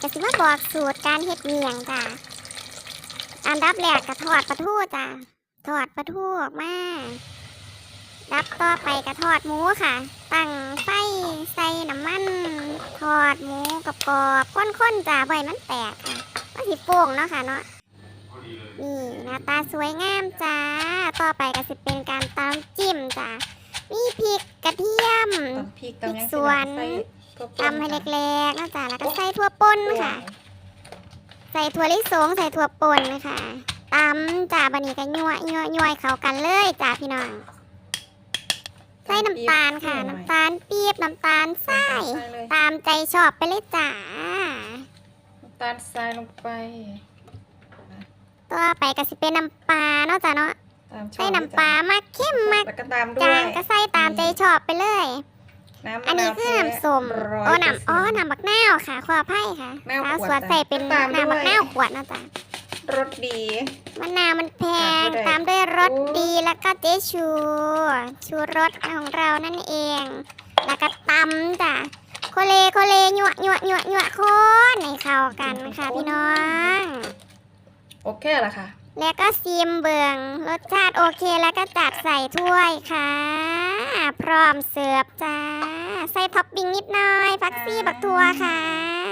ก็สิมาบอกสูตรการเฮ็ดเมี่ยงจ้ะอันดับแรกก็ทอดปลาทูจ้ะทอดปลาทูออกมาดับต่อไปก็ทอดหมูค่ะ ตั้งไฟใส่น้ำมัน ทอดหมูกรอบๆข้นๆจ้ะบ่อยมันแตกค่ะมันสิโป่งเนาะค่ะเนาะนี่หน้าตาสวยงามจ้า ต่อไปก็สิเป็นการตำจิ้มจ้ะมีพริกกระเทียมตำพริกตำยังส่วนใส่ทั่วไป ตำให้เล็กๆนะจ๊ะแล้วก็ใส่ถั่วป่นค่ะ ใส่ถั่วลิสงใส่ถั่วป่นนะคะตำจ้าบันนี้ก็ยั่วยั่วยั่วให้เข้ากันเลยจ้าพี่น้องใส่น้ำตาลค่ะ น้ำตาลปี๊บน้ำตาลทรายใส่เลยตามใจชอบไปเลยจ้าน้ำตาลทรายลงไปต่อไปก็สิเป็นน้ำปลาเนาะจ้าเนาะตามชอบใส่น้ำปลามักเข้มมักแล้วก็ตามด้วจายงก็ใส่ตามใจชอบไปเลย น้ำมะอันนี้าวคือแท้น้ำส้มร้ยโอ้เปร์น้ำอ๋อเซ็นต์น้ำบักนาวค่ะ ขออภัยค่ะนาวสาวขวดสวนจ้ะใส่เป็นตามด้วยน้ำบักนาวขวดนะจ๊ะรสดี มะนาวมันแพงตาตามมด้ด้ววยยรสโอ้ดีแล้วก็เจชู ชูรสของเรานั่นเอง แล้วก็ตำจ้ะโคเลโคเลหยวหยวหยวหยวโคนให้เข้ากันค่ะพี่น้อง โอเคละค่ะ แล้วก็ซีมเบืองรสชาติโอเคแล้วก็จัดใส่ถ้วยค่ะ พร้อมเสิร์ฟจ้า ใส่ท็อปปิ้งนิดหน่อยผักซี่บักทัวค่ะ